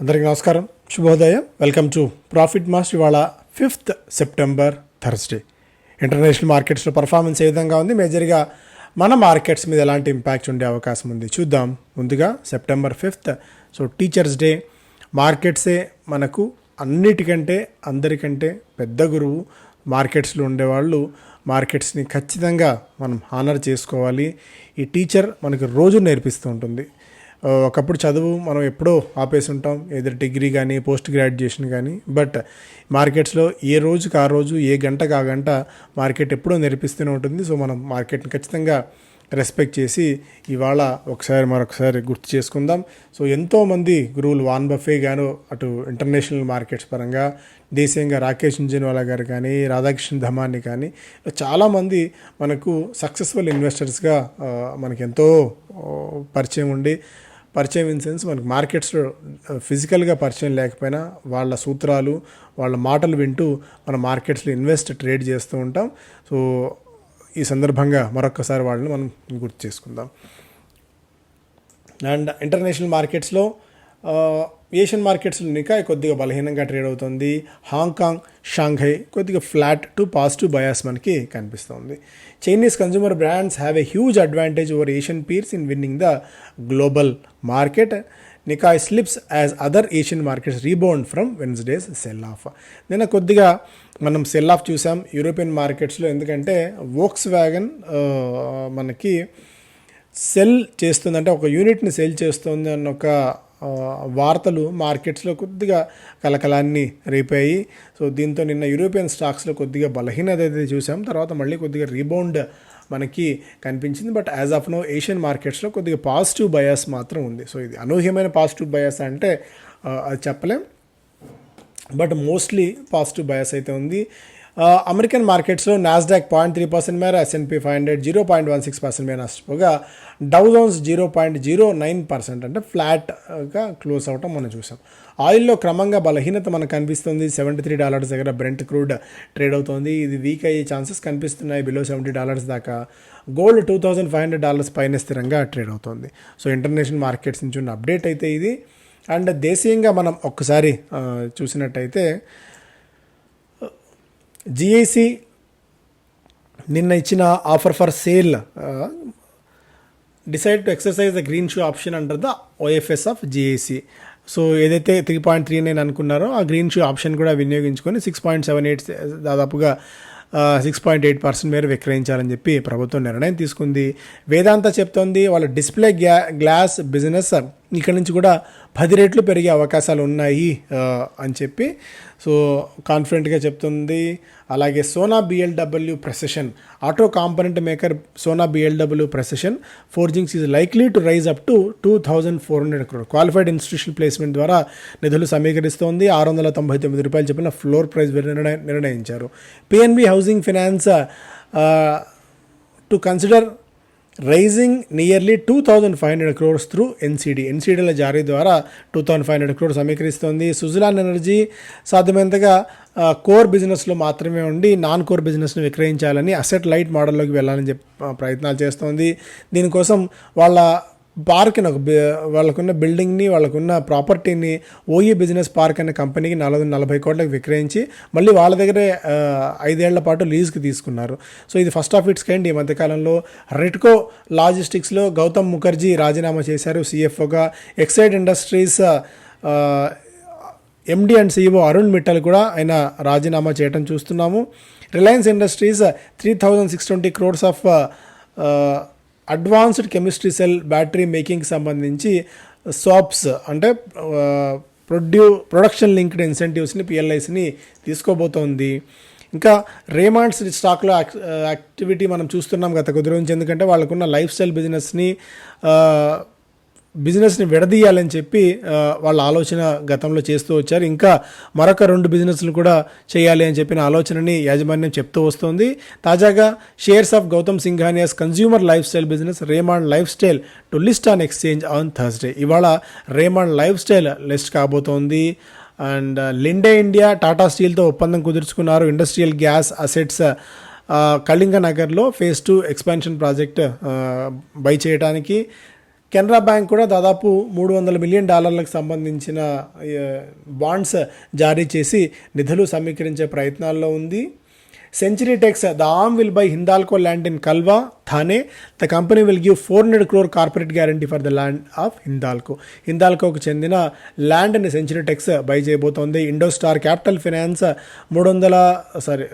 అందరికీ నమస్కారం. శుభోదయం. వెల్కమ్ టు ప్రాఫిట్ మాస్ట్ ఇవాళ ఫిఫ్త్ సెప్టెంబర్ థర్స్డే. ఇంటర్నేషనల్ మార్కెట్స్లో పర్ఫార్మెన్స్ ఏ విధంగా ఉంది? మేజర్గా మన మార్కెట్స్ మీద ఎలాంటి ఇంపాక్ట్ ఉండే అవకాశం ఉంది? చూద్దాం. ముందుగా September fifth. So teachers day. మార్కెట్సే మనకు అన్నిటికంటే అందరికంటే పెద్ద గురువు మార్కెట్స్లో ఉండేవాళ్ళు. మార్కెట్స్ని ఖచ్చితంగా మనం హానర్ చేసుకోవాలి. ఈ టీచర్ మనకు రోజు నేర్పిస్తూ ఉంటుంది. ఒకప్పుడు చదువు మనం ఎప్పుడో ఆపేసి ఉంటాం ఏదో డిగ్రీ కానీ పోస్ట్ గ్రాడ్యుయేషన్ కానీ బట్ మార్కెట్స్లో ఏ రోజుకి ఆ రోజు ఏ గంటకు ఆ గంట మార్కెట్ ఎప్పుడో నేర్పిస్తూనే ఉంటుంది. సో మనం మార్కెట్ని ఖచ్చితంగా రెస్పెక్ట్ చేసి ఇవాళ ఒకసారి మరొకసారి గుర్తు చేసుకుందాం. సో ఎంతోమంది గురువులు వాన్ బఫే గాను అటు ఇంటర్నేషనల్ మార్కెట్స్ పరంగా దేశీయంగా రాకేష్ ఇంజన్వాలా గారు కానీ రాధాకృష్ణ ధమాని కానీ ఇలా చాలామంది మనకు సక్సెస్ఫుల్ ఇన్వెస్టర్స్గా ఆ, మనకి ఎంతో పరిచయం ఉండి పరిచయం ఇన్ సెన్స్ మనకి మార్కెట్స్లో ఫిజికల్గా పరిచయం లేకపోయినా వాళ్ళ సూత్రాలు వాళ్ళ మాటలు వింటూ మన మార్కెట్స్లో ఇన్వెస్ట్ ట్రేడ్ చేస్తూ ఉంటాం. సో ఈ సందర్భంగా మరొకసారి వాళ్ళని మనం గుర్తు చేసుకుందాం. అండ్ ఇంటర్నేషనల్ మార్కెట్స్లో ఏషియన్ మార్కెట్స్లో నికాయ్ కొద్దిగా బలహీనంగా ట్రేడ్ అవుతుంది. హాంకాంగ్ షాంఘై కొద్దిగా ఫ్లాట్ టు పాజిటివ్ బయాస్ మనకి కనిపిస్తుంది. Chinese consumer brands have a huge advantage over Asian peers in winning the global market Nikkei slips as other Asian markets rebound from Wednesday's sell off నిన్న కొద్దిగా మనం cell of చూసాం European మార్కెట్స్లో ఎందుకంటే Volks wagon మనకి cell చేస్తుందంటే ఒక యూనిట్ని cell చేస్తుంది అన్న ఒక వార్తలు మార్కెట్స్లో కొద్దిగా కలకలాన్ని రేపాయి. సో దీంతో నిన్న యూరోపియన్ స్టాక్స్లో కొద్దిగా బలహీనత అయితే చూసాం. తర్వాత మళ్ళీ కొద్దిగా రీబౌండ్ మనకి కనిపించింది. But as of no Asian మార్కెట్స్లో కొద్దిగా పాజిటివ్ బయాస్ మాత్రం ఉంది. సో ఇది అనూహ్యమైన పాజిటివ్ బయాస్ అంటే అది చెప్పలేం. బట్ మోస్ట్లీ పాజిటివ్ బయాస్ అయితే ఉంది. అమెరికన్ మార్కెట్స్లో నాస్డాక్ పాయింట్ త్రీ పర్సెంట్ మేర S and P five hundred zero point one six percent మేర నష్టపోగా Dow Jones zero point zero nine percent అంటే ఫ్లాట్గా క్లోజ్ అవటం మనం చూసాం. ఆయిల్లో క్రమంగా బలహీనత మనకు కనిపిస్తుంది. సెవెంటీ త్రీ డాలర్స్ దగ్గర బ్రెంట్ క్రూడ్ ట్రేడ్ అవుతుంది. ఇది వీక్ అయ్యే ఛాన్సెస్ కనిపిస్తున్నాయి. బిలో సెవెంటీ డాలర్స్ దాకా gold two thousand five hundred dollars పైన స్థిరంగా ట్రేడ్ అవుతుంది. సో ఇంటర్నేషనల్ మార్కెట్స్ నుంచి ఉన్న అప్డేట్ అయితే ఇది. అండ్ దేశీయంగా మనం ఒక్కసారి చూసినట్టయితే జిఐసి నిన్న ఇచ్చిన offer for sale decide to exercise the green shoe option under the OFS of GIC so ఏదైతే త్రీ పాయింట్ త్రీ నైన్ అనుకున్నారో ఆ గ్రీన్ షూ ఆప్షన్ కూడా వినియోగించుకొని సిక్స్ పాయింట్ సెవెన్ ఎయిట్ దాదాపుగా సిక్స్ పాయింట్ ఎయిట్ పర్సెంట్ మేర విక్రయించాలని చెప్పి ప్రభుత్వం నిర్ణయం తీసుకుంది. వేదాంత చెప్తోంది వాళ్ళ డిస్ప్లే గ్లా గ్లాస్ బిజినెస్ ఇక్కడ నుంచి కూడా పది రెట్లు పెరిగే అవకాశాలు ఉన్నాయి అని చెప్పి సో కాన్ఫిడెంట్గా చెప్తుంది. అలాగే Sona BLW precision auto component maker Sona BLW precision forgings is likely to rise up to two thousand four hundred crore qualified institution placement ద్వారా నిధులు సమీకరిస్తోంది. ఆరు వందల తొంభై తొమ్మిది రూపాయలు చెప్పిన ఫ్లోర్ ప్రైస్ నిర్ణయ నిర్ణయించారు. PNB housing finance to consider raising nearly two thousand five hundred crores through NCD ఎన్సీడీల జారీ ద్వారా two thousand five hundred crore సమీకరిస్తోంది. Suzlon energy సాధ్యమైనంతగా కోర్ బిజినెస్లో మాత్రమే ఉండి నాన్ కోర్ బిజినెస్ను విక్రయించాలని అసెట్ లైట్ మోడల్లోకి వెళ్ళాలని చెప్పి ప్రయత్నాలు చేస్తోంది. దీనికోసం వాళ్ళ పార్క్ని ఒక వాళ్ళకున్న బిల్డింగ్ని వాళ్ళకున్న ప్రాపర్టీని ఓఈ బిజినెస్ పార్క్ అనే కంపెనీకి నలభై నలభై కోట్లకు విక్రయించి మళ్ళీ వాళ్ళ దగ్గరే ఐదేళ్ళ పాటు లీజ్కి తీసుకున్నారు. సో ఇది ఫస్ట్ ఆఫ్ ఇట్స్ కైండ్ ఈ మధ్యకాలంలో రెట్కో లాజిస్టిక్స్లో గౌతమ్ ముఖర్జీ రాజీనామా చేశారు సిఎఫ్ఓగా. Exide industries MD and CEO Arun Mittal కూడా ఆయన రాజీనామా చేయడం చూస్తున్నాము. Reliance industries three thousand six twenty crores of advanced chemistry cell battery making సంబంధించి సాప్స్ అంటే ప్రొడ్యూ ప్రొడక్షన్ లింక్డ్ ఇన్సెంటివ్స్ని పిఎల్ఐస్ని తీసుకోబోతోంది. ఇంకా రేమాండ్స్ స్టాక్లో యాక్- యాక్టివిటీ మనం చూస్తున్నాం గత కొద్ది రోజు నుంచి. ఎందుకంటే వాళ్ళకున్న లైఫ్ స్టైల్ బిజినెస్ని బిజినెస్ని విడదీయాలని చెప్పి వాళ్ళ ఆలోచన గతంలో చేస్తూ వచ్చారు. ఇంకా మరొక రెండు బిజినెస్లు కూడా చేయాలి అని చెప్పిన ఆలోచనని యాజమాన్యం చెప్తూ వస్తోంది. తాజాగా shares of Gautam Singhania's consumer lifestyle business Raymond lifestyle to list on exchange on Thursday. ఇవాళ రేమాండ్ లైఫ్ స్టైల్ లిస్ట్ కాబోతోంది. అండ్ లిండే ఇండియా టాటా స్టీల్తో ఒప్పందం కుదుర్చుకున్నారు. ఇండస్ట్రియల్ గ్యాస్ అసెట్స్ కళింగ నగర్లో phase two expansion project buy చేయడానికి కెనరా బ్యాంక్ కూడా దాదాపు మూడు వందల మిలియన్ డాలర్లకు సంబంధించిన బాండ్స్ జారీ చేసి నిధులు సమీకరించే ప్రయత్నాల్లో ఉంది. Century tex the arm will buy Hindalco land in Kalwa Thane the company will give four hundred crore corporate guarantee for the land of Hindalco హిందాల్కోకు చెందిన land and century tex buy చేయబోతోంది Indo Star capital finance మూడు వందల sorry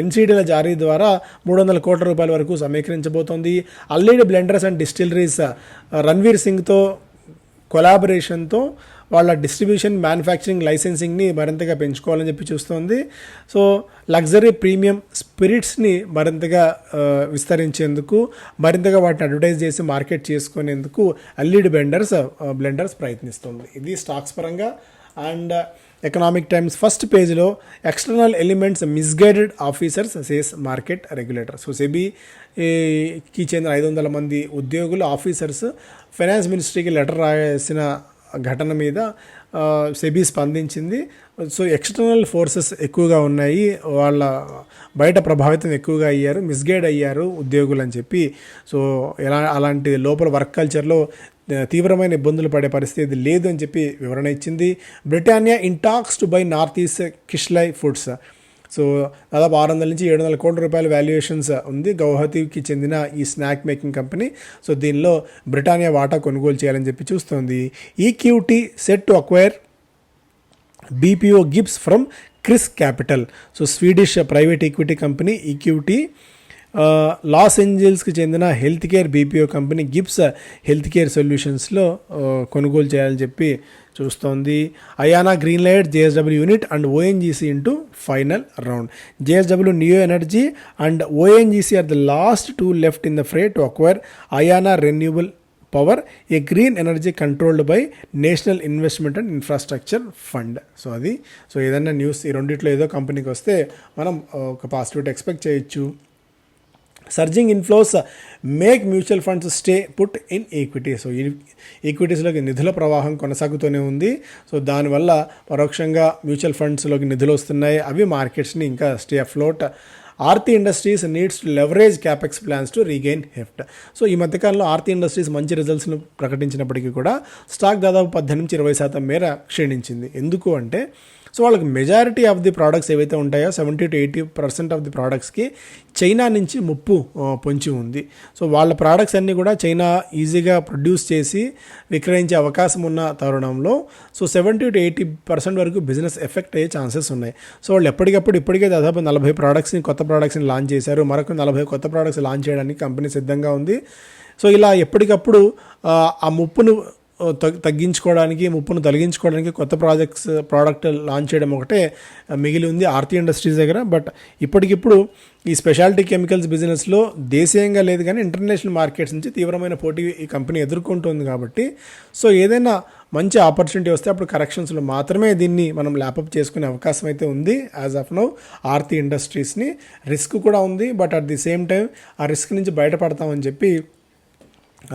ఎన్సీడీల జారీ ద్వారా మూడు వందల కోట్ల రూపాయల వరకు సమీకరించబోతోంది. Allied Blenders and Distilleries Ranveer సింగ్తో కొలాబరేషన్తో వాళ్ళ డిస్ట్రిబ్యూషన్ మ్యానుఫ్యాక్చరింగ్ లైసెన్సింగ్ని మరింతగా పెంచుకోవాలని చెప్పి చూస్తోంది. సో లగ్జరీ ప్రీమియం స్పిరిట్స్ని మరింతగా విస్తరించేందుకు మరింతగా వాటిని అడ్వర్టైజ్ చేసి మార్కెట్ చేసుకునేందుకు అల్లీడ్ బెండర్స్ బ్లెండర్స్ ప్రయత్నిస్తుంది. ఇది స్టాక్స్ పరంగా. అండ్ ఎకనామిక్ టైమ్స్ ఫస్ట్ పేజ్లో external elements misguided officers says market regulator so సెబీకి చెందిన ఐదు వందల మంది ఉద్యోగులు ఆఫీసర్స్ ఫైనాన్స్ మినిస్ట్రీకి లెటర్ రాసిన ఘటన మీద సెబీ స్పందించింది. సో ఎక్స్టర్నల్ ఫోర్సెస్ ఎక్కువగా ఉన్నాయి. వాళ్ళ బయట ప్రభావితం ఎక్కువగా అయ్యారు మిస్గైడ్ అయ్యారు ఉద్యోగులు అని చెప్పి. సో ఎలా అలాంటి లోపల వర్క్ కల్చర్లో తీవ్రమైన ఇబ్బందులు పడే పరిస్థితి లేదు అని చెప్పి వివరణ ఇచ్చింది. Britannia in talks to buy north east Kishlay foods so దాదాపు ఆరు వందల నుంచి ఏడు వందల కోట్ల రూపాయల వాల్యుయేషన్స్ ఉంది. గౌహతికి చెందిన ఈ స్నాక్ మేకింగ్ కంపెనీ సో దీనిలో బ్రిటానియా వాటా కొనుగోలు చేయాలని చెప్పి చూస్తోంది. Equity set to acquire BPO Gibbs from Chrys capital so Swedish private equity company equity Los ఏంజల్స్కి చెందిన health care BPO company Gibbs health care సొల్యూషన్స్లో కొనుగోలు చేయాలని చెప్పి చూస్తోంది. Ayana green light JSW unit and ONGC into final round. JSW Neo energy and ONGC are the last two left in the fray to acquire Ayana renewable power a green energy controlled by National Investment and Infrastructure Fund. So అది. So ఏదైనా news ఈ రెండిట్లో ఏదో కంపెనీకి వస్తే మనం ఒక positivity expect చేయొచ్చు. Surging inflows make mutual funds stay put in equity so ఈక్విటీస్లోకి నిధుల ప్రవాహం కొనసాగుతూనే ఉంది. సో దానివల్ల పరోక్షంగా మ్యూచువల్ ఫండ్స్లోకి నిధులు వస్తున్నాయి. అవి మార్కెట్స్ని ఇంకా stay afloat Aarti industries needs to leverage capex plans to regain heft so ఈ మధ్యకాలంలో ఆర్తి ఇండస్ట్రీస్ మంచి రిజల్ట్స్ను ప్రకటించినప్పటికీ కూడా స్టాక్ దాదాపు పద్దెనిమిది ఇరవై శాతం మేర క్షీణించింది. ఎందుకు అంటే సో వాళ్ళకి మెజారిటీ ఆఫ్ ది ప్రోడక్ట్స్ ఏవైతే ఉంటాయో seventy to eighty percent of the ప్రోడక్ట్స్కి China నుంచి ముప్పు పొంచి ఉంది. సో వాళ్ళ ప్రోడక్ట్స్ అన్నీ కూడా చైనా ఈజీగా ప్రొడ్యూస్ చేసి విక్రయించే అవకాశం ఉన్న తరుణంలో so seventy to eighty percent వరకు బిజినెస్ ఎఫెక్ట్ అయ్యే ఛాన్సెస్ ఉన్నాయి. సో వాళ్ళు ఎప్పటికప్పుడు ఇప్పటికే దాదాపు నలభై ప్రోడక్ట్స్ని కొత్త ప్రోడక్ట్స్ని లాంచ్ చేశారు. మరొక నలభై కొత్త ప్రోడక్ట్స్ లాంచ్ చేయడానికి కంపెనీ సిద్ధంగా ఉంది. సో ఇలా ఎప్పటికప్పుడు ఆ, ముప్పును తగ్గించుకోవడానికి ముప్పును తొలగించుకోవడానికి కొత్త ప్రాజెక్ట్స్ ప్రోడక్ట్ లాంచ్ చేయడం ఒకటే మిగిలి ఉంది ఆర్తి ఇండస్ట్రీస్ దగ్గర. బట్ ఇప్పటికిప్పుడు ఈ స్పెషాలిటీ కెమికల్స్ బిజినెస్లో దేశీయంగా లేదు కానీ ఇంటర్నేషనల్ మార్కెట్స్ నుంచి తీవ్రమైన పోటీ ఈ కంపెనీ ఎదుర్కొంటుంది కాబట్టి. సో ఏదైనా మంచి ఆపర్చునిటీ వస్తే అప్పుడు కరెక్షన్స్లో మాత్రమే దీన్ని మనం ల్యాపప్ చేసుకునే అవకాశం అయితే ఉంది యాజ్ ఆఫ్ నౌ. ఆర్తి ఇండస్ట్రీస్ని రిస్క్ కూడా ఉంది but at the same time ఆ రిస్క్ నుంచి బయటపడతామని చెప్పి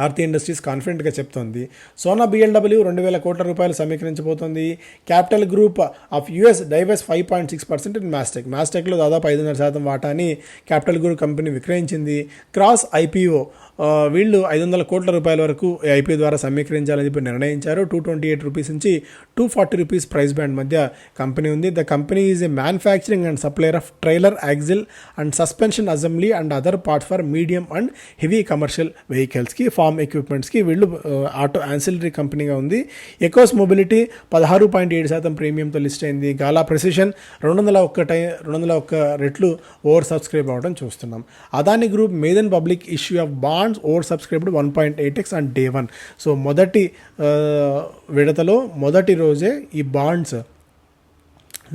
ఆర్తి ఇండస్ట్రీస్ కాన్ఫిడెంట్గా చెప్తోంది. సోనా బిఎల్డబ్ల్యూ రెండు వేల కోట్ల రూపాయలు సమీకరించబోతోంది. Capital group of US divests five point six percent in Mastek. మాస్టెక్లో దాదాపు ఐదున్నర శాతం వాటాని క్యాపిటల్ గ్రూప్ కంపెనీ విక్రయించింది. క్రాస్ ఐపీఓ వీళ్ళు ఐదు వందల కోట్ల రూపాయల వరకు ఐపీఓ ద్వారా సమీకరించాలని చెప్పి నిర్ణయించారు. టూ ట్వంటీ ఎయిట్ రూపీస్ నుంచి two forty rupees price band మధ్య కంపెనీ ఉంది. The company is a manufacturing and supplier of trailer axle and suspension assembly and other part for medium and heavy commercial వెహికల్స్కి farm ఎక్విప్మెంట్స్కి వీళ్ళు auto ancillary కంపెనీగా ఉంది. Echoes mobility పదహారు point ఏడు శాతం ప్రీమియంతో list అయింది. గాలా precision రెండు వందల ఒక్క టై రెండు వందల ఒక్క రెట్లు ఓవర్ సబ్స్క్రైబ్ అవ్వడం చూస్తున్నాం. Adani group maiden public issue of bonds oversubscribed one point eight x and day one so మొదటి విడతలో మొదటి రోజే ఈ బాండ్స్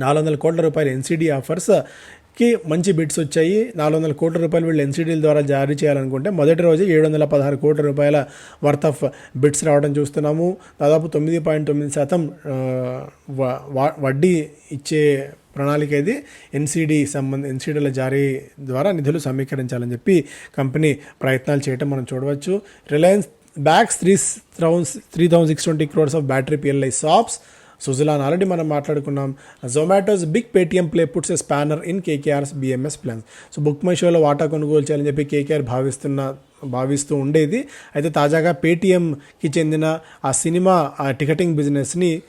నాలుగు వందల కోట్ల రూపాయల ఎన్సీడీ ఆఫర్స్ కి మంచి బిడ్స్ వచ్చాయి. నాలుగు వందల కోట్ల రూపాయలు వీళ్ళు ఎన్సీడీల ద్వారా జారీ చేయాలనుకుంటే మొదటి రోజు ఏడు వందల పదహారు కోట్ల రూపాయల వర్త్ ఆఫ్ బిడ్స్ రావడం చూస్తున్నాము. దాదాపు తొమ్మిది పాయింట్ తొమ్మిది శాతం వా- వడ్డీ ఇచ్చే ప్రణాళిక ఇది. ఎన్సీడీ సంబంధ ఎన్సీడీల జారీ ద్వారా నిధులు సమీకరించాలని చెప్పి కంపెనీ ప్రయత్నాలు చేయటం మనం చూడవచ్చు. Reliance backs three thousand three thousand six twenty crores of battery PLI shops Suzlon already మనం మాట్లాడుకున్నాం Zomato's big Paytm play puts a spanner in KKR's BMS plans. So book my షోలో వాటా కొనుగోలు చేయాలని చెప్పి కేకేఆర్ భావిస్తున్న భావిస్తూ ఉండేది. అయితే తాజాగా పేటీఎంకి చెందిన ఆ సినిమా ఆ టికెటింగ్ బిజినెస్ని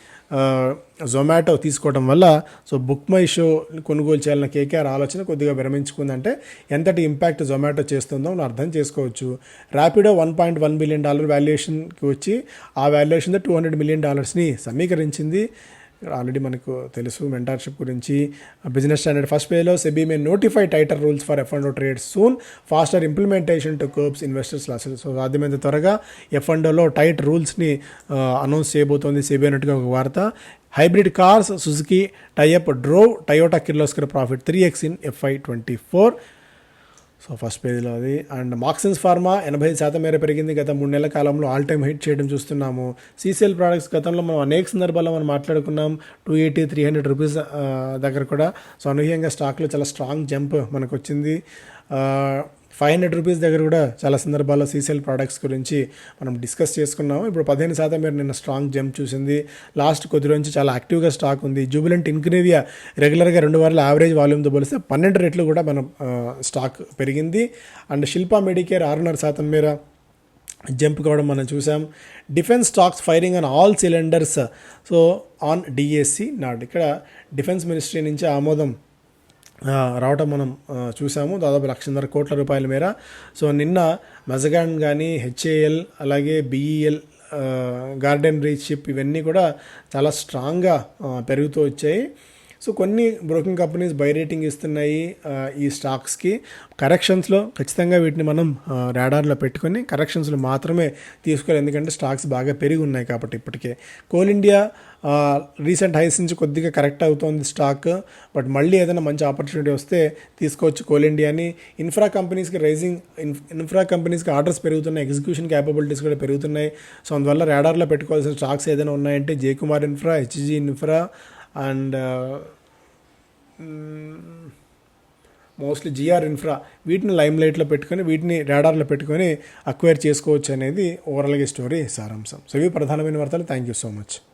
జొమాటో తీసుకోవడం వల్ల సో బుక్ మై షో కొనుగోలు చేయాలన్న కేకేఆర్ ఆలోచన కొద్దిగా విరమించుకుందంటే ఎంతటి ఇంపాక్ట్ జొమాటో చేస్తుందో మనం అర్థం చేసుకోవచ్చు. Rapido one point one billion dollar వాల్యుయేషన్కి వచ్చి ఆ వాల్యుయేషన్ టూ హండ్రెడ్ మిలియన్ డాలర్స్ని సమీకరించింది. ఆల్రెడీ మనకు తెలుసు మెంటార్షిప్ గురించి. బిజినెస్ స్టాండర్డ్ ఫస్ట్ పేలో SEBI may notify tighter rules for F and trade soon faster implementation to curbs investors losses so సాధ్యమైనంత త్వరగా ఎఫ్ అండ్లో టైట్ రూల్స్ని అనౌన్స్ చేయబోతోంది సెబీ అన్నట్టుగా ఒక వార్త. Hybrid cars Suzuki tie up drove Toyota Kirloskar profit three x in FY twenty four so first పేజ్లో అది. అండ్ మాక్సిన్స్ ఫార్మా ఎనభై శాతం మేర పెరిగింది. గత మూడు నెలల కాలంలో ఆల్ టైమ్ హిట్ చేయడం చూస్తున్నాము. సీసీఎల్ ప్రోడక్ట్స్ గతంలో మనం అనేక సందర్భాల్లో మనం మాట్లాడుకున్నాం. Two eighty three hundred rupees దగ్గర కూడా. సో అనూహ్యంగా స్టాక్లో చాలా స్ట్రాంగ్ జంప్ మనకు వచ్చింది ఫైవ్ హండ్రెడ్ రూపీస్ దగ్గర కూడా చాలా సందర్భాల్లో సీసెల్ ప్రోడక్ట్స్ గురించి మనం డిస్కస్ చేసుకున్నాము. ఇప్పుడు పదిహేను శాతం మీరు నిన్న స్ట్రాంగ్ జంప్ చూసింది. లాస్ట్ కొద్ది రోజు చాలా యాక్టివ్గా స్టాక్ ఉంది. జూబిలెంట్ ఇన్క్రేవియా రెగ్యులర్గా రెండు వారాల యావరేజ్ వాల్యూమ్తో పోలిస్తే పన్నెండు రెట్లు కూడా మనం స్టాక్ పెరిగింది. అండ్ శిల్పా మెడికేర్ ఆరున్నర శాతం మేర జంప్ కావడం మనం చూసాం. Defence stocks firing on all cylinders so on DSC nod ఇక్కడ డిఫెన్స్ మినిస్ట్రీ నుంచి ఆమోదం రావటం మనం చూసాము దాదాపు లక్షన్నర కోట్ల రూపాయల మేర. సో నిన్న మెజగాన్ కానీ హెచ్ఏఎల్ అలాగే బిఈఎల్ గార్డెన్ రీచ్ షిప్ ఇవన్నీ కూడా చాలా స్ట్రాంగ్గా పెరుగుతూ వచ్చాయి. సో కొన్ని బ్రోకింగ్ కంపెనీస్ బై రేటింగ్ ఇస్తున్నాయి ఈ స్టాక్స్కి. కరెక్షన్స్లో ఖచ్చితంగా వీటిని మనం రాడార్లో పెట్టుకొని కరెక్షన్స్లో మాత్రమే తీసుకోవాలి. ఎందుకంటే స్టాక్స్ బాగా పెరిగి ఉన్నాయి కాబట్టి ఇప్పటికే. కోల్ ఇండియా రీసెంట్ హైస్ నుంచి కొద్దిగా కరెక్ట్ అవుతోంది స్టాక్. బట్ మళ్ళీ ఏదైనా మంచి ఆపర్చునిటీ వస్తే తీసుకోవచ్చు కోల్ ఇండియాని. ఇన్ఫ్రా కంపెనీస్కి రైజింగ్ ఇన్ఫ్రా కంపెనీస్కి ఆర్డర్స్ పెరుగుతున్నాయి. ఎగ్జిక్యూషన్ క్యాపబిలిటీస్ కూడా పెరుగుతున్నాయి. సో అందువల్ల రాడార్లో పెట్టుకోవాల్సిన స్టాక్స్ ఏదైనా ఉన్నాయంటే J Kumar infra HG infra and mostly GR infra వీటిని లైమ్ లైట్లో పెట్టుకొని వీటిని రాడార్లో పెట్టుకొని అక్వైర్ చేసుకోవచ్చు అనేది ఓవరాల్గా స్టోరీ సారాంశం. సో ఇవి ప్రధానమైన వార్తలు. Thank you so much.